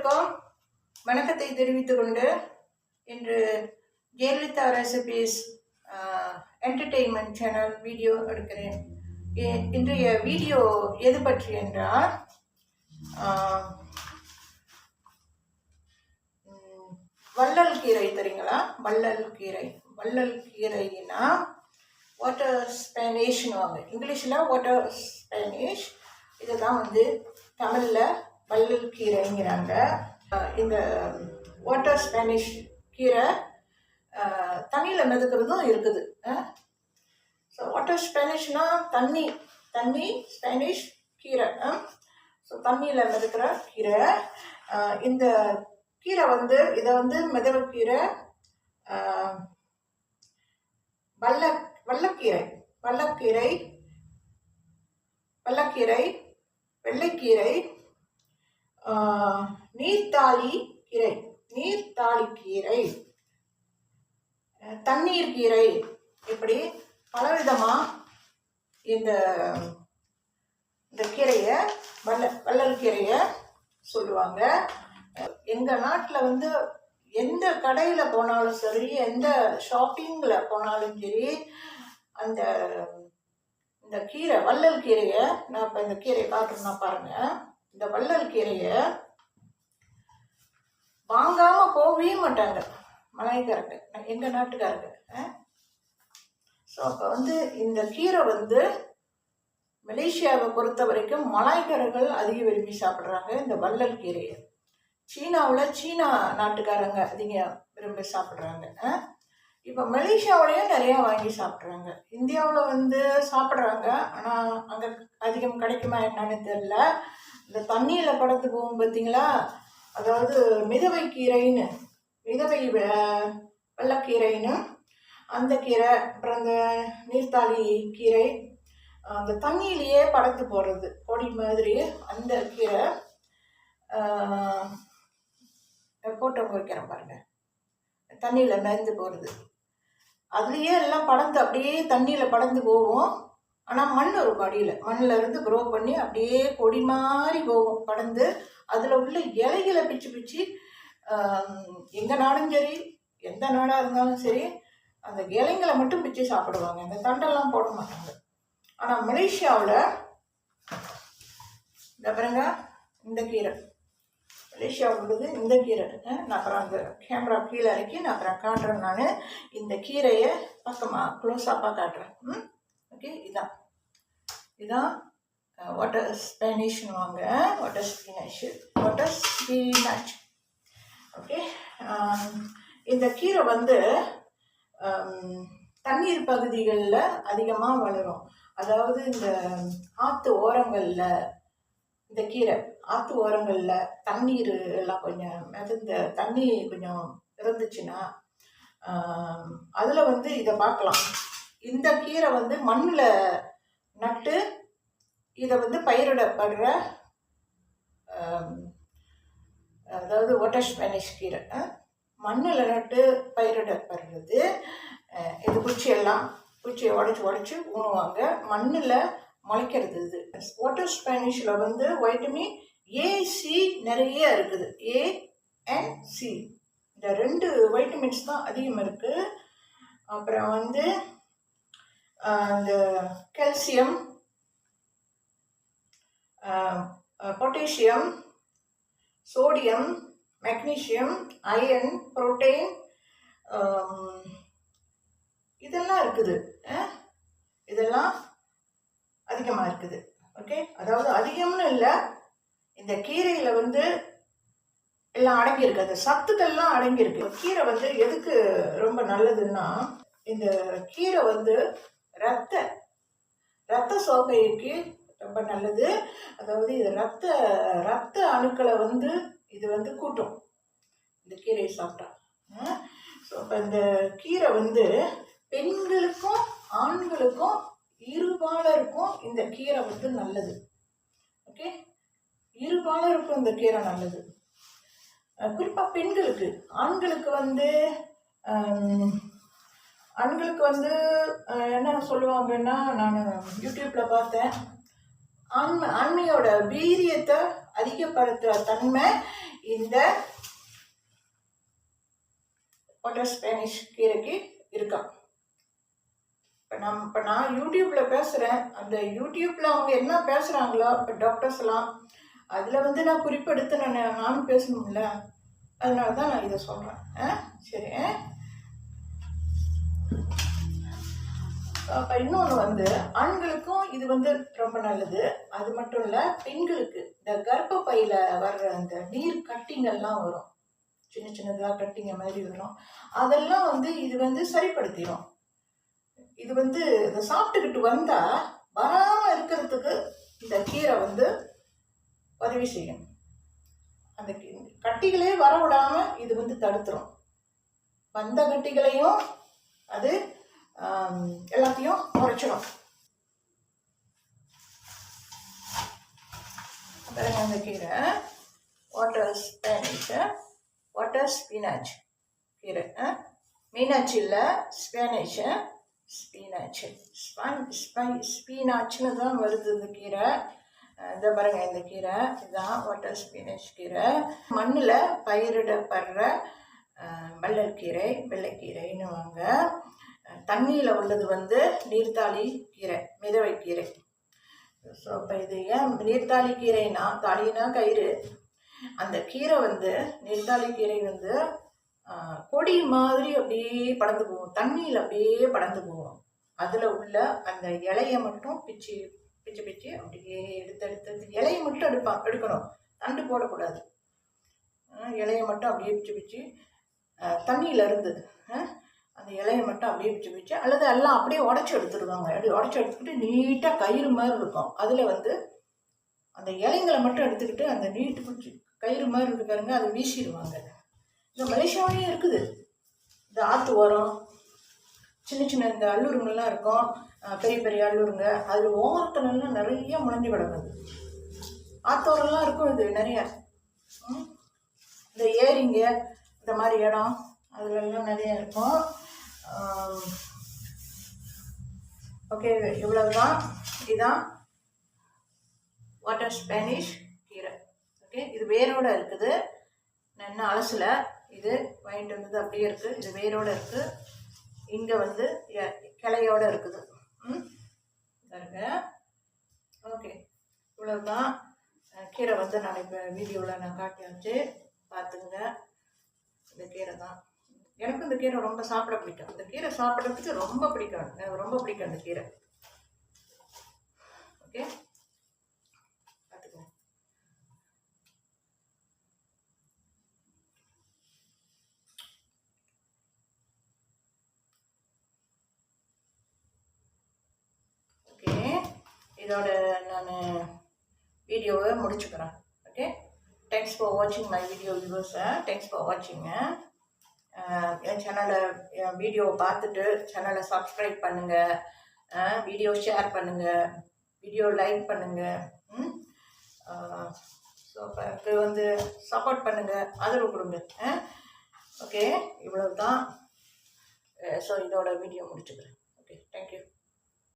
அனைவருக்கும் வணக்கத்தை தெரிவித்துக் கொண்டு இன்று Jayalalitha recipes entertainment channel video எடுக்கிறேன். இன்றைய வீடியோ எது பற்றி என்றால் வள்ளல் கீரை தெரியுங்களா? வள்ளல் கீரை. வள்ளல் கீரைனா வாட்டர் ஸ்பேனிஷ்னுவாங்க இங்கிலீஷில் வாட்டர் ஸ்பேனிஷ் இதுதான் வந்து தமிழில் வள்ளல் கீரைங்கிறாங்க. இந்த வாட்டர் ஸ்பேனிஷ் கீரை தண்ணியில் மிதக்கிறதும் இருக்குது. ஸோ வாட்டர் ஸ்பேனிஷ்னா தண்ணி தண்ணி ஸ்பேனிஷ் கீரை. ஸோ தண்ணியில் மிதக்கிற கீரை. இந்த கீரை வந்து இதை வந்து மிதவக்கீரை வல்ல வல்லக்கீரை வல்லக்கீரை வல்லக்கீரை வெள்ளைக்கீரை நீர்த்தாளி கீரை. நீர்த்தாளி கீரை. தண்ணீர் கீரை. இப்படி பலவிதமாக இந்த இந்த கீரையை வல்ல வள்ளல் கீரையை சொல்லுவாங்க. எங்கள் நாட்டில் வந்து எந்த கடையில் போனாலும் சரி எந்த ஷாப்பிங்கில் போனாலும் சரி அந்த இந்த கீரை வள்ளல் கீரையை நான் இப்போ இந்த கீரையை காட்டுறேன்னா பாருங்க. இந்த வள்ளல் கீரையை வாங்காம போகவே மாட்டாங்க. மலைக்காரங்க. எங்கள் நாட்டுக்காரங்க. ஸோ அப்போ வந்து இந்த கீரை வந்து மலேசியாவை பொறுத்த வரைக்கும் மலாய்க்காரர்கள் அதிக விரும்பி சாப்பிட்றாங்க இந்த வள்ளல் கீரையை. சீனாவில் சீனா நாட்டுக்காரங்க அதிக விரும்பி சாப்பிட்றாங்க. இப்போ மலேசியாவிலையும் நிறையா வாங்கி சாப்பிட்றாங்க. இந்தியாவில் வந்து சாப்பிட்றாங்க. ஆனால் அங்கே அதிகம் கிடைக்குமா என்னன்னு தெரில இந்த தண்ணியில் படத்து போகும் பார்த்தீங்களா? அதாவது மிதவை கீரைன்னு மிதவை வெ- அந்த கீரை அப்புறம் அந்த நீர்த்தாளி கீரை அந்த தண்ணியிலேயே படத்து போடுறது. கொடி மாதிரி அந்த கீரை போட்டோ வைக்கிறேன் பாருங்கள் தண்ணியில் மிதந்து போகிறது அதுலேயே எல்லாம் படந்து அப்படியே தண்ணியில் படந்து போகும். ஆனால் மண் இருக்கும் அடியில் மண்ணில் இருந்து க்ரோ பண்ணி அப்படியே கொடி மாதிரி போகும். படந்து அதில் உள்ள இலைகளை பிச்சு பிச்சு எங்கள் நாடும் சரி எந்த நாடாக இருந்தாலும் சரி அந்த இலைங்களை மட்டும் பிச்சு சாப்பிடுவாங்க. அந்த தண்டெல்லாம் போட மாட்டாங்க. ஆனால் மலேசியாவில் இந்த பாருங்க இந்த கீரை. மலேசியாவில் உள்ளது இந்த கீரை நான் அப்புறம் அந்த கேமரா கீழே இறக்கி நான் அப்புறம் காட்டுறேன் நான். இந்த கீரையை பக்கமாக க்ளோஸாப்பாக காட்டுறேன். ம்? ஓகே இதான். இதான் water ஸ்பேனிஷ்னுவாங்க water spinach water spinach okay இந்த கீரை வந்து தண்ணீர் பகுதிகளில் அதிகமாக வளரும். அதாவது இந்த ஆற்று ஓரங்களில் இந்த கீரை. ஆற்று ஓரங்களில் தண்ணீர் எல்லாம் கொஞ்சம் மிதந்த தண்ணி கொஞ்சம் இருந்துச்சுன்னா அதில் வந்து இதை பார்க்கலாம். இந்த கீரை வந்து மண்ணில் நட்டு இதை வந்து பயிரிடப்படுற அதாவது ஒட்டர் ஸ்பானிஷ் கீரை. மண்ணில் நட்டு பயிரிடப்படுறது இது குச்சியெல்லாம் குச்சியை உடச்சி உடச்சி ஊணுவாங்க மண்ணில் முளைக்கிறது இது. வாட்டர் ஸ்பானிஷில் வந்து வைட்டமின் ஏசி நிறைய இருக்குது. ஏ அண்ட் சி இந்த ரெண்டு வைட்டமின்ஸ் தான் அதிகம் இருக்குது அப்புறம் வந்து இந்த calcium potassium sodium magnesium iron protein இதெல்லாம் இருக்குது. இதெல்லாம் அதிகமாக இருக்குது. ஓகே அதாவது அதிகம்னு இல்லை இந்த கீரையில் வந்து எல்லாம் அடங்கியிருக்கு. அந்த சத்துக்கள்லாம் அடங்கியிருக்கு. கீரை வந்து எதுக்கு ரொம்ப நல்லதுன்னா இந்த கீரை வந்து ரத்த ரத்த சோகைக்கு ரொம்ப நல்லது. அதாவது இது ரத்த ரத்த அணுக்களை வந்து இது வந்து கூட்டும். இந்த கீரையை சாப்பிட்டா. ஸோ இப்போ இந்த கீரை வந்து பெண்களுக்கும் ஆண்களுக்கும் இருபாலருக்கும் இந்த கீரை வந்து நல்லது. ஓகே இருபாலருக்கும் இந்த கீரை நல்லது. குறிப்பாக பெண்களுக்கு. ஆண்களுக்கு வந்து ஆண்களுக்கு வந்து என்ன சொல்லுவாங்கன்னா நான் யூடியூப்பில் பார்த்தேன். ஆண்மை ஆண்மையோட வீரியத்தை அதிகப்படுத்துகிற தன்மை இந்த வாட்டர் ஸ்பானிஷ் கீரைக்கு இருக்கான் இப்போ நம் இப்போ நான் யூடியூப்பில் பேசுகிறேன் அந்த யூடியூப்பில் அவங்க என்ன பேசுகிறாங்களோ இப்போ டாக்டர்ஸ்லாம் அதில் வந்து நான் குறிப்பெடுத்து நான் நானும் பேசணும்ல. அதனால தான் நான் இதை சொல்கிறேன் ஆ? சரி. அப்போ இன்னொன்று வந்து ஆண்களுக்கும் இது வந்து ரொம்ப நல்லது. அது மட்டும் இல்லை பெண்களுக்கு இந்த கர்ப்பப்பையில் வர்ற அந்த நீர் கட்டிங்கெல்லாம் வரும். சின்ன சின்னதாக கட்டிங்க மாதிரி வரும். அதெல்லாம் வந்து இது வந்து சரிப்படுத்திடும் இது வந்து இதை சாப்பிட்டுக்கிட்டு வந்தால் வராமல் இருக்கிறதுக்கு இந்த கீரை வந்து உதவி செய்யும் அந்த கட்டிகளே வர விடாம இது வந்து தடுத்துரும். வந்த கட்டிகளையும் அது எல்லாத்தையும் குறைச்சிடும் பாருங்க அந்த கீரை. வாட்டர் ஸ்பேனிஷ் வாட்டர் ஸ்பினாச் கீரை. மீனாட்சி இல்லை ஸ்பேனிஷ் ஸ்பீனாச்சு ஸ்பான் ஸ்பை ஸ்பீனாச்னு தான் வருது இந்த கீரை. இந்த பாருங்க இந்த கீரை இதுதான் வாட்டர் ஸ்பினாச் கீரை. மண்ணில் பயிரிடப்படுற அஹ், வள்ளல் கீரை வெள்ளைக்கீரைன்னு வாங்க. தண்ணியில் உள்ளது வந்து நீர்த்தாளி கீரை மிதவை கீரை. ஸோ இப்போ இது ஏன் நீர்த்தாளி கீரைனா தாளினா கயிறு. அந்த கீரை வந்து நீர்த்தாளி கீரை வந்து கொடி மாதிரி அப்படியே படந்து போகும். தண்ணியில் அப்படியே படந்து போகும். அதில் உள்ள அந்த இலையை மட்டும் பிச்சு பிச்சு பிச்சு அப்படியே எடுத்து எடுத்து இலையை மட்டும் எடுப்பான் எடுக்கணும். தண்டு போடக்கூடாது. இலையை மட்டும் அப்படியே பிச்சு பிச்சு. தண்ணியில் இருந்து அந்த இலையை மட்டும் அப்படியே பிச்சு பிச்சு. அல்லது எல்லாம் அப்படியே உடச்சி எடுத்துடுவாங்க. அப்படி உடச்சி எடுத்துக்கிட்டு நீட்டாக கயிறு மாதிரி இருக்கும். அதில் வந்து அந்த இலைங்களை மட்டும் எடுத்துக்கிட்டு அந்த நீட்டு பிடிச்சி கயிறு மாதிரி இருக்கு பாருங்க அதை வீசிடுவாங்க. இந்த மலேசியாவிலையும் இருக்குது. இந்த ஆற்று ஓரம் சின்ன சின்ன இந்த அல்லூருங்கள்லாம் இருக்கும். பெரிய பெரிய அல்லூருங்க அதில் ஓரத்துலலாம் நிறைய முளைஞ்சு கிடக்குது. ஆத்தோரெல்லாம் இருக்கும் இது நிறைய. ம். இந்த ஏரிங்க இந்த மாதிரி இடம் அதுலெல்லாம் நிறைய இருக்கும். ஓகே இவ்வளவுதான். இதுதான் வாட்டர் ஸ்பானிஷ் கீரை. ஓகே இது வேரோட இருக்குது. நான் இன்னும் அலசலை. இது வாங்கிட்டு வந்தது அப்படியே இருக்குது இது வேரோட இருக்குது இங்கே வந்து எ- கிளையோட இருக்குது. ம்? பாருங்க. ஓகே. இவ்வளவுதான். கீரை வந்து நான் இப்போ வீடியோவில் நான் காட்டியாச்சு பார்த்துங்க இந்த கீரை தான். எனக்கும் இந்த கீரை ரொம்ப சாப்பிட பிடிக்கும். இந்த கீரை சாப்பிட்றதுக்கு ரொம்ப பிடிக்கும். எனக்கு ரொம்ப பிடிக்கும் இந்த கீரை. ஓகே பார்த்துக்கோங்க ஓகே இதோட நான் வீடியோவை முடிச்சுக்கிறேன். ஓகே தேங்க்ஸ் ஃபார் வாட்சிங் மை வீடியோ வியூவர்ஸை தேங்க்ஸ் ஃபார் வாட்சிங்க என் சேனலை என் வீடியோவை பார்த்துட்டு சேனலை சப்ஸ்கிரைப் பண்ணுங்கள் வீடியோ ஷேர் பண்ணுங்கள் வீடியோ லைக் பண்ணுங்கள் ஸோ எனக்கு வந்து சப்போர்ட் பண்ணுங்கள் ஆதரவு கொடுங்க. ஓகே இவ்வளவு தான் ஸோ இதோட வீடியோ முடிச்சுக்கிறேன். Okay thank you